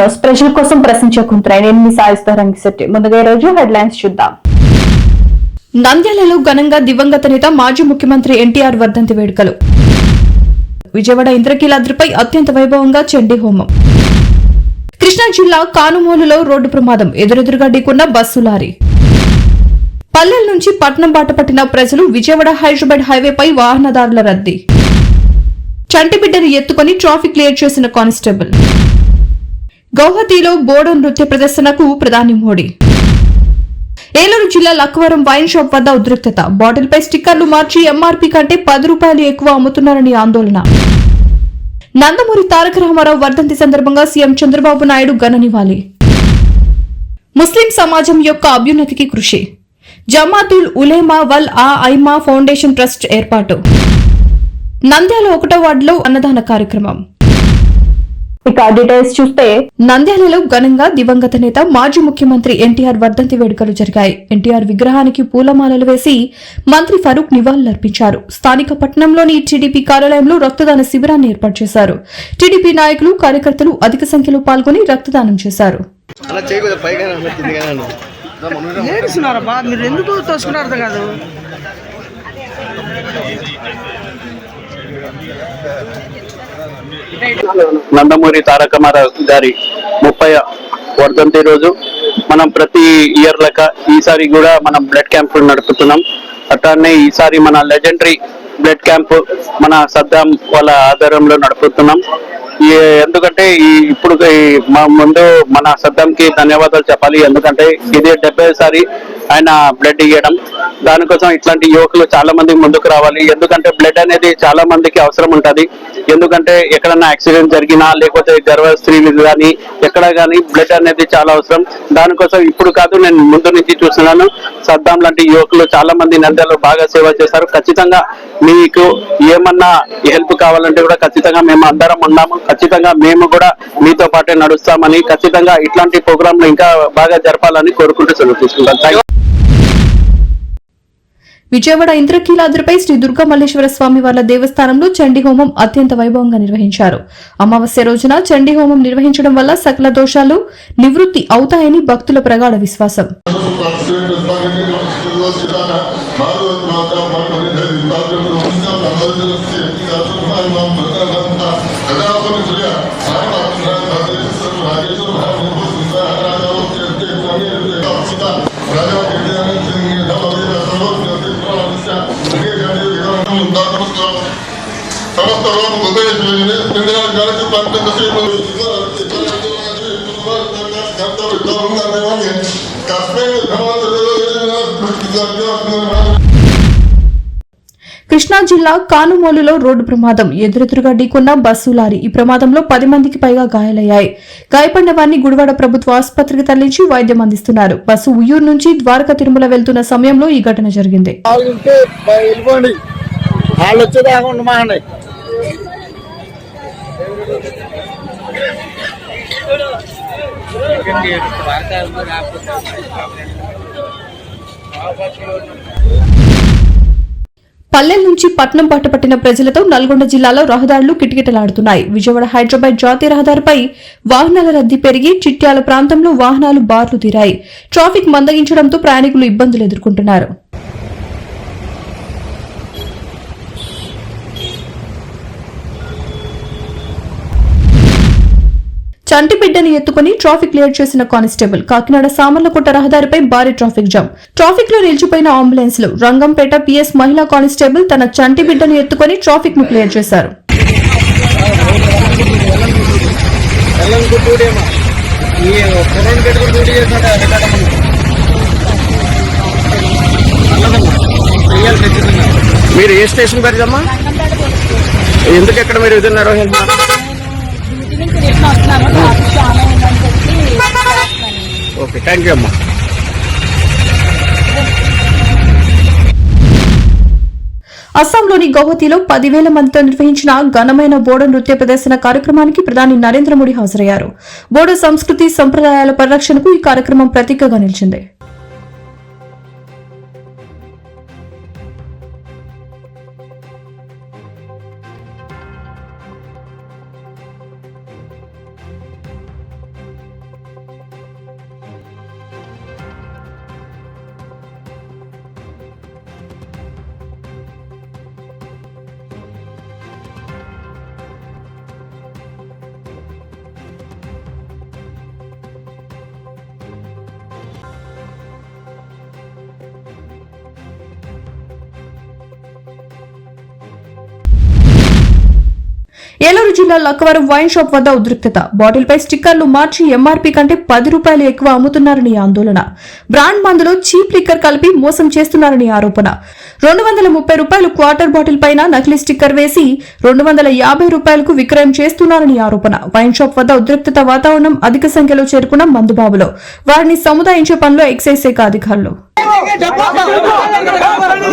To news ప్రజల కోసం ప్రశ్నించే నేను మీ సాయిస్తా రంగిశెట్టి ముందుగా ఈ రోజు హెడ్లైన్స్ చూద్దాం. నంద్యాలలో ఘనంగా దివంగత నేత మాజీ ముఖ్యమంత్రి ఎన్టీఆర్ వర్ధంతి వేడుకలు. విజయవాడ ఇంద్రకీలాద్రిపై అత్యంత వైభవంగా చండీ హోమం. కృష్ణా జిల్లా కానుమూలులో రోడ్డు ప్రమాదం. ఎదురెదురుగా ఢీకున్న బస్సు లారీ. పల్లెల నుంచి పట్నం బాట పట్టిన ప్రజలు విజయవాడ హైదరాబాద్ హైవేపై వాహనదారుల రద్దీ. చంటిబిడ్డను ఎత్తుకొని ట్రాఫిక్ క్లియర్ చేసిన కానిస్టేబుల్. గౌహతిలో బోడో నృత్య ప్రదర్శనకు ప్రధాని మోడీ. ఏలూరు జిల్లా లక్వరం వైన్ షాప్ వద్ద ఉద్రిక్తత. బాటిల్పై స్టిక్కర్లు మార్చి ఎంఆర్పీ కంటే పది రూపాయలు ఎక్కువ అమ్ముతున్నారని ఆందోళన. నందమూరి తారక రామారావు వర్ధంతి సందర్భంగా సీఎం చంద్రబాబు నాయుడు ఘన నివాళి. ముస్లిం సమాజం యొక్క అభ్యున్నతికి కృషి. జమాతుల్ ఉలేమా వల్ ఆ ఐమా ఫౌండేషన్ ట్రస్ట్ ఏర్పాటు. నంద్యాల ఒకటో వార్డులో అన్నదాన కార్యక్రమం. ఇక డీటెయిల్స్ చూస్తే నంద్యాలలో ఘనంగా దివంగత నేత మాజీ ముఖ్యమంత్రి ఎన్టీఆర్ వర్ధంతి వేడుకలు జరిగాయి. ఎన్టీఆర్ విగ్రహానికి పూలమాలలు వేసి మంత్రి ఫరూక్ నివాళులర్పించారు. స్థానిక పట్టణంలోని టీడీపీ కార్యాలయంలో రక్తదాన శిబిరాన్ని ఏర్పాటు చేశారు. టీడీపీ నాయకులు కార్యకర్తలు అధిక సంఖ్యలో పాల్గొని రక్తదానం చేశారు. మీరు ఎందుకు అర్థం కాదు. నందమూరి తారక గారి ముప్పై వర్ధంతి రోజు. మనం ప్రతి ఇయర్ లెక్క ఈసారి కూడా మనం బ్లడ్ క్యాంప్ నడుపుతున్నాం. అట్లానే ఈసారి మన లెజెండరీ బ్లడ్ క్యాంప్ మన సద్దాం వాళ్ళ ఆధ్వర్యంలో నడుపుతున్నాం. ఎందుకంటే ఈ ఇప్పుడు మా ముందు మన సద్దాంకి ధన్యవాదాలు చెప్పాలి. ఎందుకంటే ఇది డెబ్బై సారి ఆయన బ్లడ్ ఇవ్వడం దానికోసం ఇట్లాంటి యువకులు చాలా మంది ముందుకు రావాలి. ఎందుకంటే బ్లడ్ అనేది చాలా మందికి అవసరం ఉంటుంది. ఎందుకంటే ఎక్కడన్నా యాక్సిడెంట్ జరిగినా లేకపోతే గర్వ స్త్రీలు కానీ ఎక్కడ కానీ బ్లడ్ అనేది చాలా అవసరం. దానికోసం ఇప్పుడు కాదు నేను ముందు నుంచి చూస్తున్నాను. సద్దాం లాంటి యువకులు చాలా మంది నంద్యాలలో బాగా సేవ చేస్తారు. ఖచ్చితంగా మీకు ఏమన్నా హెల్ప్ కావాలంటే కూడా ఖచ్చితంగా మేము అందరం ఉన్నాము. ఖచ్చితంగా మేము కూడా మీతో పాటే నడుస్తామని ఖచ్చితంగా ఇట్లాంటి ప్రోగ్రాంలు ఇంకా బాగా జరపాలని కోరుకుంటూ సెలవు తీసుకుంటాం. విజయవాడ ఇంద్రకీలాద్రిపై శ్రీ దుర్గా మల్లేశ్వర స్వామి వార్ల దేవస్థానంలో చండీ హోమం అత్యంత వైభవంగా నిర్వహించారు. అమావాస్య రోజున చండీ హోమం నిర్వహించడం వల్ల సకల దోషాలు నివృత్తి అవుతాయని భక్తుల ప్రగాఢ విశ్వాసం. కృష్ణా జిల్లా కానుమోలులో రోడ్డు ప్రమాదం. ఎదురెదురుగా ఢీకొన్న బస్సు లారీ ఈ ప్రమాదంలో పది మందికి పైగా గాయాలయ్యాయి. గాయపడిన వారిని గుడివాడ ప్రభుత్వ ఆసుపత్రికి తరలించి వైద్యం అందిస్తున్నారు. బస్సు ఉయ్యూరు నుంచి ద్వారకా తిరుమల వెళ్తున్న సమయంలో ఈ ఘటన జరిగింది. పల్లెల నుంచి పట్నం పట్టపట్టిన ప్రజలతో నల్గొండ జిల్లాలో రహదారులు కిటకిటలాడుతున్నాయి. విజయవాడ హైదరాబాద్ జాతీయ రహదారిపై వాహనాల రద్దీ పెరిగి చిట్యాల ప్రాంతంలో వాహనాలు బార్లు తీరాయి. ట్రాఫిక్ మందగించడంతో ప్రయాణికులు ఇబ్బందులు ఎదుర్కొంటున్నారు. చంటి బిడ్డని ఎత్తుకుని ట్రాఫిక్ క్లియర్ చేసిన కానిస్టేబుల్ కాకినాడ సామర్లకోట రహదారిపై భారీ ట్రాఫిక్ జామ్. ట్రాఫిక్లో నిలిచిపోయిన అంబులెన్స్లో రంగంపేట పిఎస్ మహిళా కానిస్టేబుల్ తన చంటి బిడ్డను ఎత్తుకుని ట్రాఫిక్ను క్లియర్ చేశారు. మీరు ఏ స్టేషన్ పొలం ఎందుకు ఎక్కడ మీరు రికార్డమ్మా చెయ్యాలి ఓకే థ్యాంక్ యూ అమ్మా. అస్సాంలోని గౌహతిలో పదివేల మందితో నిర్వహించిన ఘనమైన బోడో నృత్య ప్రదర్శన కార్యక్రమానికి ప్రధాని నరేంద్ర మోడీ హాజరయ్యారు. బోడో సంస్కృతి సంప్రదాయాల పరిరక్షణకు ఈ కార్యక్రమం ప్రతీకగా నిలిచింది. జిల్లా లక్కవరం వైన్ షాప్ వద్ద ఉద్రిక్తత. బాటిల్ పై స్టిక్కర్లు మార్చి ఎంఆర్పీ కంటే పది రూపాయలు ఎక్కువ అమ్ముతున్నారని ఆందోళన. బ్రాండ్ మందులో చీప్ లిక్కర్ కలిపి మోసం చేస్తున్నారని ఆరోపణ. రెండు వందల ముప్పై రూపాయలు క్వార్టర్ బాటిల్ పైన నకిలీ స్టిక్కర్ వేసి రెండు వందల యాభై రూపాయలకు విక్రయం చేస్తున్నారని ఆరోపణ. వైన్ షాప్ వద్ద ఉద్రిక్తత వాతావరణం అధిక సంఖ్యలో చేరుకున్న మందుబాబులో వారిని సముదాయించే పనిలో ఎక్సైజ్ శాఖ అధికారులు.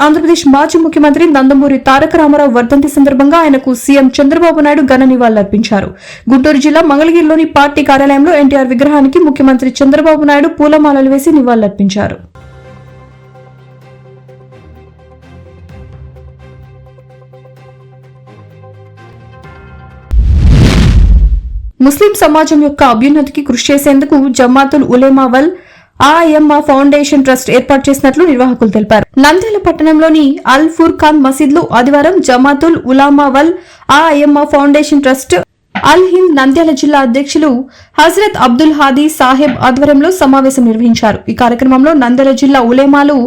ఆంధ్రప్రదేశ్ మాజీ ముఖ్యమంత్రి నందమూరి తారక రామారావు వర్ధంతి సందర్భంగా ఆయనకు సీఎం చంద్రబాబు నాయుడు ఘన నివాళులర్పించారు గుంటూరు జిల్లా మంగళగిరిలోని పార్టీ కార్యాలయంలో ఎన్టీఆర్ విగ్రహానికి ముఖ్యమంత్రి చంద్రబాబు నాయుడు పూలమాలలు వేసి నివాళులర్పించారు ముస్లిం సమాజం యొక్క అభ్యున్నతికి కృషి చేసేందుకు జమాతుల్ ఉలేమావల్ ఆయమ్మ ఫౌండేషన్ ట్రస్ట్ ఏర్పాటు చేసినట్లు నిర్వాహకులు తెలిపారు. నంద్యాల పట్టణంలోని అల్ ఫుర్ఖాన్ మసీద్లో ఆదివారం జమాతుల్ ఉలామావల్ ఆయమ్మ ఫౌండేషన్ ట్రస్ట్ అల్ హింద్ నంద్యాల జిల్లా అధ్యక్షులు హజరత్ అబ్దుల్ హాదీ సాహెబ్ ఆధ్వర్యంలో సమావేశం నిర్వహించారు. ఈ కార్యక్రమంలో నంద్యాల జిల్లా ఉలేమాలు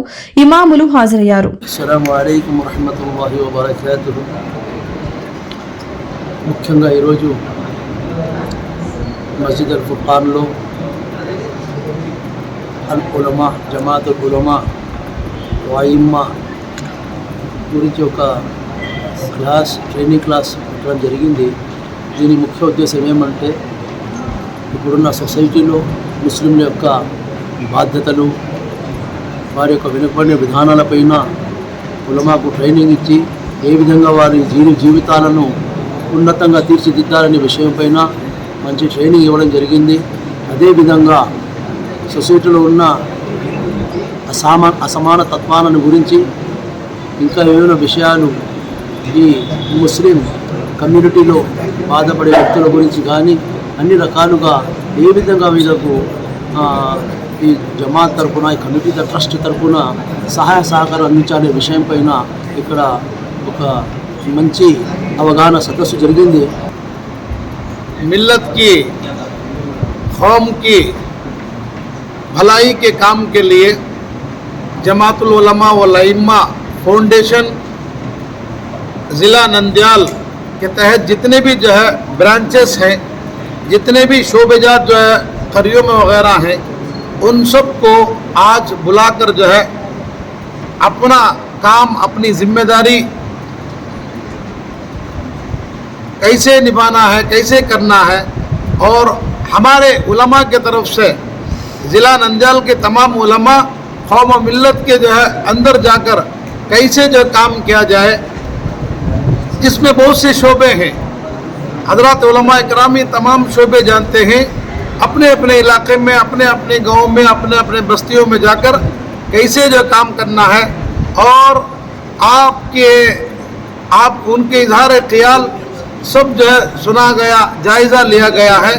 ఇమాములు హాజరయ్యారు. ముఖ్యంగా ఈరోజు మసీద్ అల్ ఫుర్ఖాన్లో అల్ ఉలమా జమాత్ ఉలమా వాయిమ్మ గురించి ఒక క్లాస్ ట్రైనింగ్ క్లాస్ పెట్టడం జరిగింది. దీని ముఖ్య ఉద్దేశం ఏమంటే ఇప్పుడున్న సొసైటీలో ముస్లింల యొక్క బాధ్యతలు వారి యొక్క వెనుకబడిన విధానాలపైన ఉలమాకు ట్రైనింగ్ ఇచ్చి ఏ విధంగా వారి జీవి జీవితాలను ఉన్నతంగా తీర్చిదిద్దాలనే విషయంపైన మంచి ట్రైనింగ్ ఇవ్వడం జరిగింది. అదేవిధంగా సొసైటీలో ఉన్న అసమా అసమాన తత్వాలను గురించి ఇంకా ఏమైనా విషయాలు ఈ ముస్లిం కమ్యూనిటీలో బాధపడే వ్యక్తుల గురించి కానీ అన్ని రకాలుగా ఏ విధంగా వీళ్ళకు ఈ జమాత్ తరఫున ఈ కమిటీ ట్రస్ట్ తరఫున సహాయ సహకారం అందించాలనే విషయం పైన ఇక్కడ ఒక మంచి అవగాహన సదస్సు జరిగింది. మిల్లత్కి హోమ్కి भलाई के काम के लिए जमातुल वलमा फाउंडेशन ज़िला नंदयाल के तहत जितने भी जो है ब्रांचेस हैं, जितने भी शोबेजात जो है फरियों में वगैरह हैं, उन सबको आज बुलाकर जो है अपना काम, अपनी ज़िम्मेदारी कैसे निभाना है, कैसे करना है, और हमारे उलमा के तरफ़ से ज़िला नंदयाल के तमाम उलमा, कौम व मिल्लत के जो है, अंदर जाकर कैसे जो काम किया जाए, इसमें बहुत से शोबे हैं। हज़रत करामी तमाम शोबे जानते हैं। अपने अपने इलाके में, अपने अपने गाँव में, अपने अपने बस्तियों में जाकर कैसे जो काम करना है, और आपके, आप उनके इजहार ख्याल सब जो है सुना गया, जायजा लिया गया है।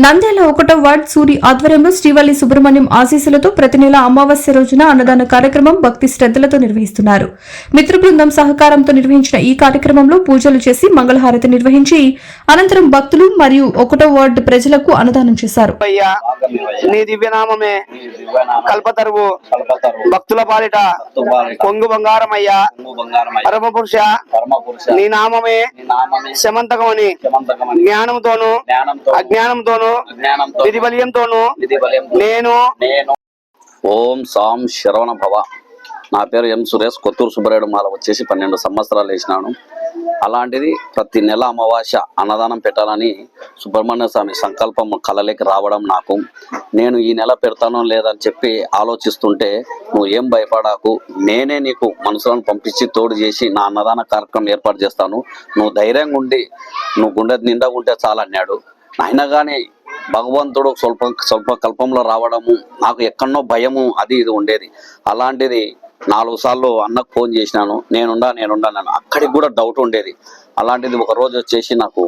నంద్యాల ఒకటో వార్డ్ సూరి ఆధ్వర్యంలో శ్రీవల్లి సుబ్రహ్మణ్యం ఆశీస్సులతో ప్రతి నెల అమావాస్య రోజున అన్నదాన కార్యక్రమం భక్తి శ్రద్ధలతో నిర్వహిస్తున్నారు. మిత్ర బృందం సహకారంతో నిర్వహించిన ఈ కార్యక్రమంలో పూజలు చేసి మంగళహారతి నిర్వహించి అనంతరం భక్తులు మరియు ఒకటో వార్డు ప్రజలకు అన్నదానం చేశారు. అయ్యా నీ దివ్యనామమే కల్పతరువు. భక్తుల పాలిట కొంగు నీ నామమే శమంతకమని జ్ఞానంతోను అజ్ఞానంతోను విధి బలియంతోను నేను ఓం సాం శరవణ భవ. నా పేరు ఎం సురేష్ కొత్తూరు సుబ్బరాయుడు మాల వచ్చేసి పన్నెండు సంవత్సరాలు వేసినాను. అలాంటిది ప్రతి నెల అమావాస్య అన్నదానం పెట్టాలని సుబ్రహ్మణ్య స్వామి సంకల్పం కలలేకి రావడం నాకు. నేను ఈ నెల పెడతానో లేదని చెప్పి ఆలోచిస్తుంటే నువ్వు ఏం భయపడాకు నేనే నీకు మనుషులను పంపించి తోడు చేసి నా అన్నదాన కార్యక్రమం ఏర్పాటు చేస్తాను. నువ్వు ధైర్యంగా ఉండి నువ్వు గుండె నిండా ఉంటే చాలన్నాడు అయినా కానీ భగవంతుడు స్వల్ప స్వల్ప కల్పంలో రావడము నాకు ఎక్కడో భయము అది ఇది ఉండేది. అలాంటిది నాలుగు సార్లు అన్నకు ఫోన్ చేసినాను నేనుండా నేనుండా నేను అక్కడికి కూడా డౌట్ ఉండేది. అలాంటిది ఒక రోజు వచ్చేసి నాకు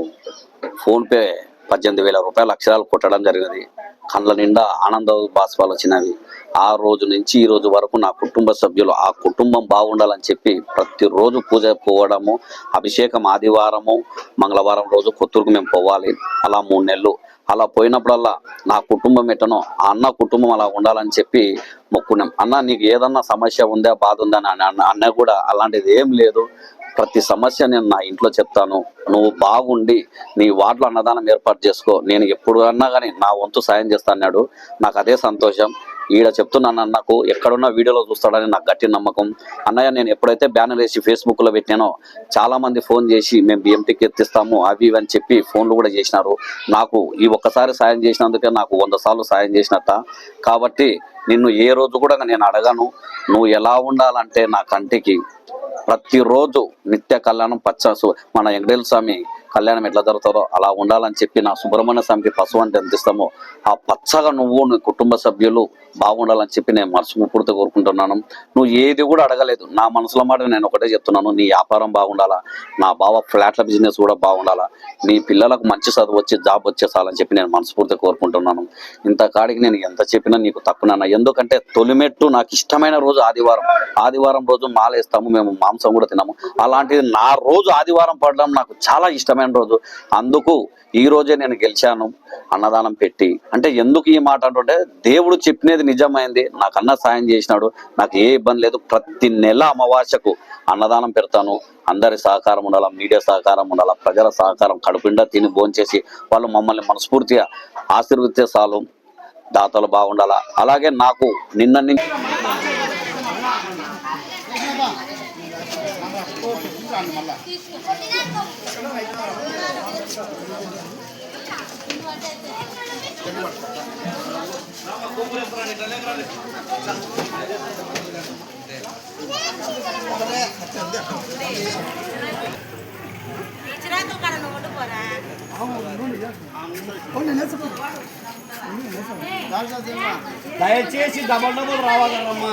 ఫోన్పే పద్దెనిమిది వేల రూపాయల అక్షరాలు కొట్టడం జరిగింది కళ్ళ నిండా ఆనంద బాష్పాలు వచ్చినవి. ఆ రోజు నుంచి ఈ రోజు వరకు నా కుటుంబ సభ్యులు ఆ కుటుంబం బాగుండాలని చెప్పి ప్రతిరోజు పూజ పోవడము అభిషేకం ఆదివారము మంగళవారం రోజు కొత్తూరుకు మేము పోవాలి. అలా మూడు నెలలు. అలా పోయినప్పుడల్లా నా కుటుంబం ఎట్టనో ఆ అన్న కుటుంబం అలా ఉండాలని చెప్పి మొక్కున్నాం. అన్న నీకు ఏదన్నా సమస్య ఉందా బాధ ఉందా అని అన్న అన్న కూడా అలాంటిది ఏం లేదు. ప్రతి సమస్య నేను నా ఇంట్లో చెప్తాను. నువ్వు బాగుండి నీ వాటిలో అన్నదానం ఏర్పాటు చేసుకో. నేను ఎప్పుడు అన్నా కానీ నా వంతు సాయం చేస్తా అన్నాడు. నాకు అదే సంతోషం. ఈడ చెప్తున్నాను అన్నకు ఎక్కడున్న వీడియోలో చూస్తాడని నాకు గట్టి నమ్మకం. అన్నయ్య నేను ఎప్పుడైతే బ్యానర్ వేసి ఫేస్బుక్లో పెట్టానో చాలామంది ఫోన్ చేసి మేము బిఎంటీకి ఎత్తిస్తాము అవి ఇవి అని చెప్పి ఫోన్లు కూడా చేసినారు. నాకు ఈ ఒక్కసారి సాయం చేసినందుకే నాకు వంద సార్లు సాయం చేసినట్ట. కాబట్టి నిన్ను ఏ రోజు కూడా నేను అడగను. నువ్వు ఎలా ఉండాలంటే నా కంటికి ప్రతిరోజు నిత్య కళ్యాణం పచ్చ మన వెంకటేశ్వర స్వామి కళ్యాణం ఎట్లా జరుగుతారో అలా ఉండాలని చెప్పి నా సుబ్రహ్మణ్య స్వామికి పశువు అంటే ఎంత ఇస్తామో ఆ పచ్చగా నువ్వు నీ కుటుంబ సభ్యులు బాగుండాలని చెప్పి నేను మనసు పూర్తి కోరుకుంటున్నాను. నువ్వు ఏది కూడా అడగలేదు. నా మనసులో మాట నేను ఒకటే చెప్తున్నాను. నీ వ్యాపారం బాగుండాలా? నా బావ ఫ్లాట్ల బిజినెస్ కూడా బాగుండాలా? నీ పిల్లలకు మంచి చదువు వచ్చి జాబ్ వచ్చేసాలని చెప్పి నేను మనస్ఫూర్తి కోరుకుంటున్నాను. ఇంత కాడికి నేను ఎంత చెప్పినా నీకు తక్కువ ఎందుకంటే తొలిమెట్టు నాకు ఇష్టమైన రోజు ఆదివారం. ఆదివారం రోజు మాలేస్తాము మేము మాంసం కూడా తినాము. అలాంటిది నా రోజు ఆదివారం పడడం నాకు చాలా ఇష్టమైన రోజు. అందుకు ఈ రోజే నేను గెలిచాను అన్నదానం పెట్టి. అంటే ఎందుకు ఈ మాట అంటుంటే దేవుడు చెప్పినది నిజమైంది నాకు అన్న సాయం చేసినాడు నాకు ఏ ఇబ్బంది లేదు ప్రతి నెల అమావాస్యకు అన్నదానం పెడతాను. అందరి సహకారం ఉండాలా మీడియా సహకారం ఉండాలా ప్రజల సహకారం కడుపుండా తిని భోంచేసి వాళ్ళు మమ్మల్ని మనస్ఫూర్తిగా ఆశీర్వదిస్తే చాలు దాతలు బాగుండాలా. అలాగే నాకు నిన్న నుంచి మళ్ళా. దయచేసి డబల్ డబల్ రావాలమ్మా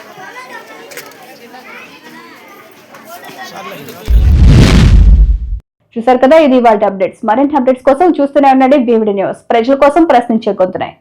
చూసారు కదా ఇది వాళ్ళ అప్డేట్స్ మరింటి అప్డేట్స్ కోసం చూస్తూనే ఉండండి. బీవిడి న్యూస్ ప్రజల కోసం ప్రశ్నించే గొంతున్నాయి